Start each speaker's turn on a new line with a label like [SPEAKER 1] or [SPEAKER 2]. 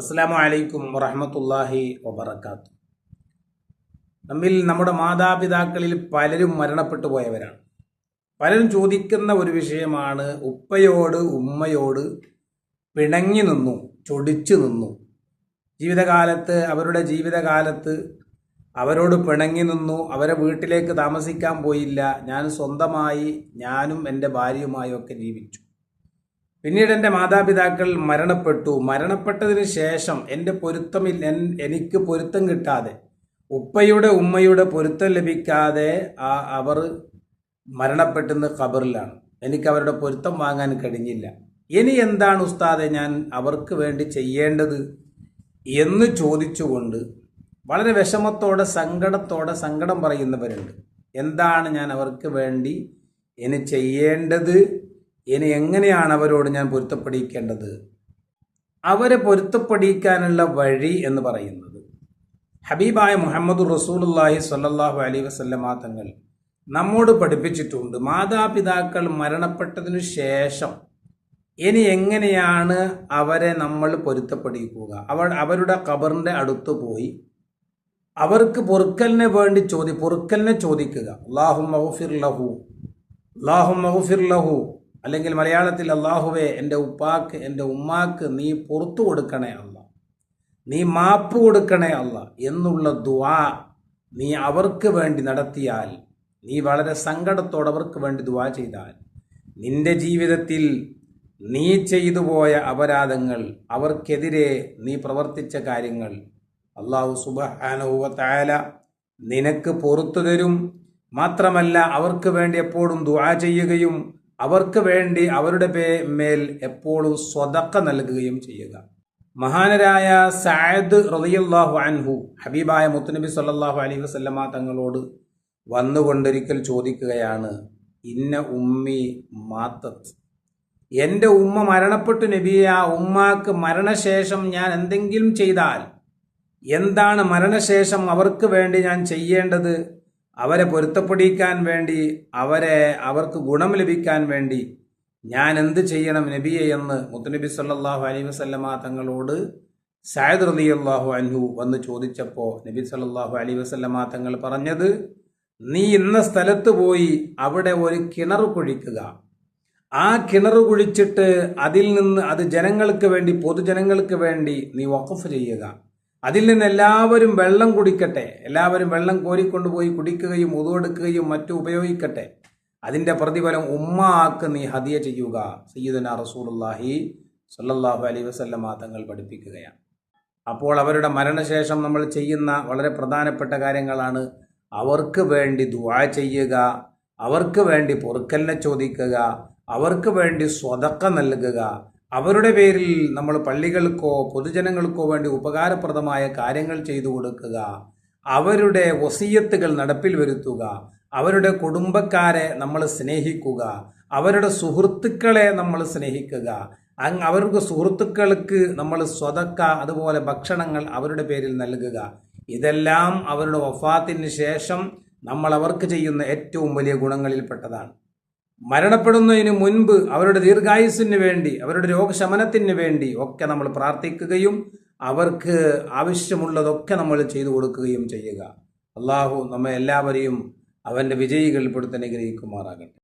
[SPEAKER 1] അസ്സാം വലൈക്കും വറഹമത്തല്ലാഹി വബർക്കാത്തു നമ്മിൽ നമ്മുടെ മാതാപിതാക്കളിൽ പലരും മരണപ്പെട്ടു പോയവരാണ്. പലരും ചോദിക്കുന്ന ഒരു വിഷയമാണ് ഉപ്പയോട് ഉമ്മയോട് പിണങ്ങി നിന്നു ചൊടിച്ചു നിന്നു. ജീവിതകാലത്ത് അവരുടെ ജീവിതകാലത്ത് അവരോട് പിണങ്ങി നിന്നു അവരെ വീട്ടിലേക്ക് താമസിക്കാൻ പോയില്ല. ഞാൻ സ്വന്തമായി ഞാനും എന്റെ ഭാര്യയുമായും ഒക്കെ ജീവിച്ചു. പിന്നീട് എന്റെ മാതാപിതാക്കൾ മരണപ്പെട്ടു. മരണപ്പെട്ടതിന് ശേഷം എന്റെ പൊരുത്തമില്ല എനിക്ക് പൊരുത്തം കിട്ടാതെ ഉപ്പയുടെ ഉമ്മയുടെ പൊരുത്തം ലഭിക്കാതെ ആ അവർ മരണപ്പെട്ടെന്ന് ഖബറിലാണ്. എനിക്ക് അവരുടെ പൊരുത്തം വാങ്ങാൻ കഴിഞ്ഞില്ല. ഇനി എന്താണ് ഉസ്താദെ ഞാൻ അവർക്ക് വേണ്ടി ചെയ്യേണ്ടത് എന്ന് ചോദിച്ചുകൊണ്ട് വളരെ വിഷമത്തോടെ സങ്കടത്തോടെ സങ്കടം പറയുന്നവരുണ്ട്. എന്താണ് ഞാൻ അവർക്ക് വേണ്ടി ഇനി ചെയ്യേണ്ടത് ഇനി എങ്ങനെയാണ് അവരോട് ഞാൻ പൊരുത്തപ്പെടിക്കേണ്ടത് അവരെ പൊരുത്തപ്പെടിക്കാനുള്ള വഴി എന്ന് പറയുന്നത്. ഹബീബായ മുഹമ്മദ് റസൂലുല്ലാഹി സ്വല്ലല്ലാഹു അലൈഹി വസല്ലമ തങ്ങൾ നമ്മോട് പഠിപ്പിച്ചിട്ടുണ്ട്. മാതാപിതാക്കൾ മരണപ്പെട്ടതിനു ശേഷം ഇനി എങ്ങനെയാണ് അവരെ നമ്മൾ പൊരുത്തപ്പെടിക്കുക അവർ അവരുടെ ഖബറിന്റെ അടുത്ത് പോയി അവർക്ക് പൊറുക്കലിനെ വേണ്ടി ചോദി പൊറുക്കലിനെ ചോദിക്കുക. അള്ളാഹു മഹുഫിർ ലഹു അള്ളാഹു മഹുഫിർ ലഹു അല്ലെങ്കിൽ മലയാളത്തിൽ അള്ളാഹുവെ എന്റെ ഉപ്പാക്ക് എന്റെ ഉമ്മാക്ക് നീ പുറത്തു കൊടുക്കണേ അല്ല. നീ മാപ്പ് കൊടുക്കണേ അല്ല എന്നുള്ള ദുആ നീ അവർക്ക് വേണ്ടി നടത്തിയാൽ നീ വളരെ സങ്കടത്തോടെ അവർക്ക് വേണ്ടി ദുആ ചെയ്താൽ നിന്റെ ജീവിതത്തിൽ നീ ചെയ്തു പോയ അപരാധങ്ങൾ അവർക്കെതിരെ നീ പ്രവർത്തിച്ച കാര്യങ്ങൾ അള്ളാഹു സുബാനുഭവത്തായാല നിനക്ക് പുറത്തു തരും. മാത്രമല്ല അവർക്ക് വേണ്ടി എപ്പോഴും ദുആ ചെയ്യുകയും അവർക്ക് വേണ്ടി അവരുടെ പേ മേൽ എപ്പോഴും സ്വതക്ക നൽകുകയും ചെയ്യുക. മഹാനരായ സഅദ് റളിയല്ലാഹു അൻഹു ഹബീബായ മുത്തുനബി സല്ലാഹു അലൈഹി വസല്ലമ തങ്ങളോട് വന്നുകൊണ്ടിരിക്കൽ ചോദിക്കുകയാണ് ഇന്ന ഉമ്മി മാത്തത്ത്. എന്റെ ഉമ്മ മരണപ്പെട്ടു നബിയെ ആ ഉമ്മാക്ക് മരണശേഷം ഞാൻ എന്തെങ്കിലും ചെയ്താൽ എന്താണ് മരണശേഷം അവർക്ക് വേണ്ടി ഞാൻ ചെയ്യേണ്ടത്? അവരെ പൊരുത്തപ്പെടിക്കാൻ വേണ്ടി അവരെ അവർക്ക് ഗുണം ലഭിക്കാൻ വേണ്ടി ഞാൻ എന്ത് ചെയ്യണം നബിയെ എന്ന് മുത്തുനബി സല്ലാഹു അലൈഹി വസല്ലമ തങ്ങളോട് സയദ് റളിയല്ലാഹു അൻഹു വന്ന് ചോദിച്ചപ്പോൾ നബി സല്ലാഹു അലൈഹി വസല്ലമ തങ്ങൾ പറഞ്ഞത് നീ ഇന്ന സ്ഥലത്ത് പോയി അവിടെ ഒരു കിണർ കുഴിക്കുക. ആ കിണർ കുഴിച്ചിട്ട് അതിൽ നിന്ന് അത് ജനങ്ങൾക്ക് വേണ്ടി പൊതുജനങ്ങൾക്ക് വേണ്ടി നീ വഖഫ് ചെയ്യുക. അതിൽ നിന്ന് എല്ലാവരും വെള്ളം കുടിക്കട്ടെ. എല്ലാവരും വെള്ളം കോരിക്കൊണ്ടുപോയി കുടിക്കുകയും ഉതുവെടുക്കുകയും മറ്റും ഉപയോഗിക്കട്ടെ. അതിന്റെ പ്രതിഫലം ഉമ്മ ഉമ്മാക്ക് നീ ഹതിയ ചെയ്യുക. സയ്യിദന റസൂലുള്ളാഹി സ്വല്ലല്ലാഹു അലൈഹി വസല്ലമ തങ്ങൾ പഠിപ്പിക്കുകയാണ്. അപ്പോൾ അവരുടെ മരണശേഷം നമ്മൾ ചെയ്യുന്ന വളരെ പ്രധാനപ്പെട്ട കാര്യങ്ങളാണ്. അവർക്ക് വേണ്ടി ദുവാ ചെയ്യുക. അവർക്ക് വേണ്ടി പൊറുക്കലിനെ ചോദിക്കുക. അവർക്ക് വേണ്ടി സ്വതക്ക നൽകുക. അവരുടെ പേരിൽ നമ്മൾ പള്ളികൾക്കോ പൊതുജനങ്ങൾക്കോ വേണ്ടി ഉപകാരപ്രദമായ കാര്യങ്ങൾ ചെയ്തു കൊടുക്കുക. അവരുടെ വസീയത്തുകൾ നടപ്പിൽ വരുത്തുക. അവരുടെ കുടുംബക്കാരെ നമ്മൾ സ്നേഹിക്കുക. അവരുടെ സുഹൃത്തുക്കളെ നമ്മൾ സ്നേഹിക്കുക. അങ് അവർക്ക് സുഹൃത്തുക്കൾക്ക് നമ്മൾ സ്വതക്ക അതുപോലെ ഭക്ഷണങ്ങൾ അവരുടെ പേരിൽ നൽകുക. ഇതെല്ലാം അവരുടെ വഫാത്തിന് ശേഷം നമ്മൾ അവർക്ക് ചെയ്യുന്ന ഏറ്റവും വലിയ ഗുണങ്ങളിൽപ്പെട്ടതാണ്. മരണപ്പെടുന്നതിന് മുൻപ് അവരുടെ ദീർഘായുസിന് വേണ്ടി അവരുടെ രോഗശമനത്തിന് വേണ്ടി ഒക്കെ നമ്മൾ പ്രാർത്ഥിക്കുകയും അവർക്ക് ആവശ്യമുള്ളതൊക്കെ നമ്മൾ ചെയ്തു കൊടുക്കുകയും ചെയ്യുക. അള്ളാഹു നമ്മെ എല്ലാവരെയും അവന്റെ വിജയികളിൽപ്പെടുത്തി അനുഗ്രഹിക്കുമാറാകട്ടെ.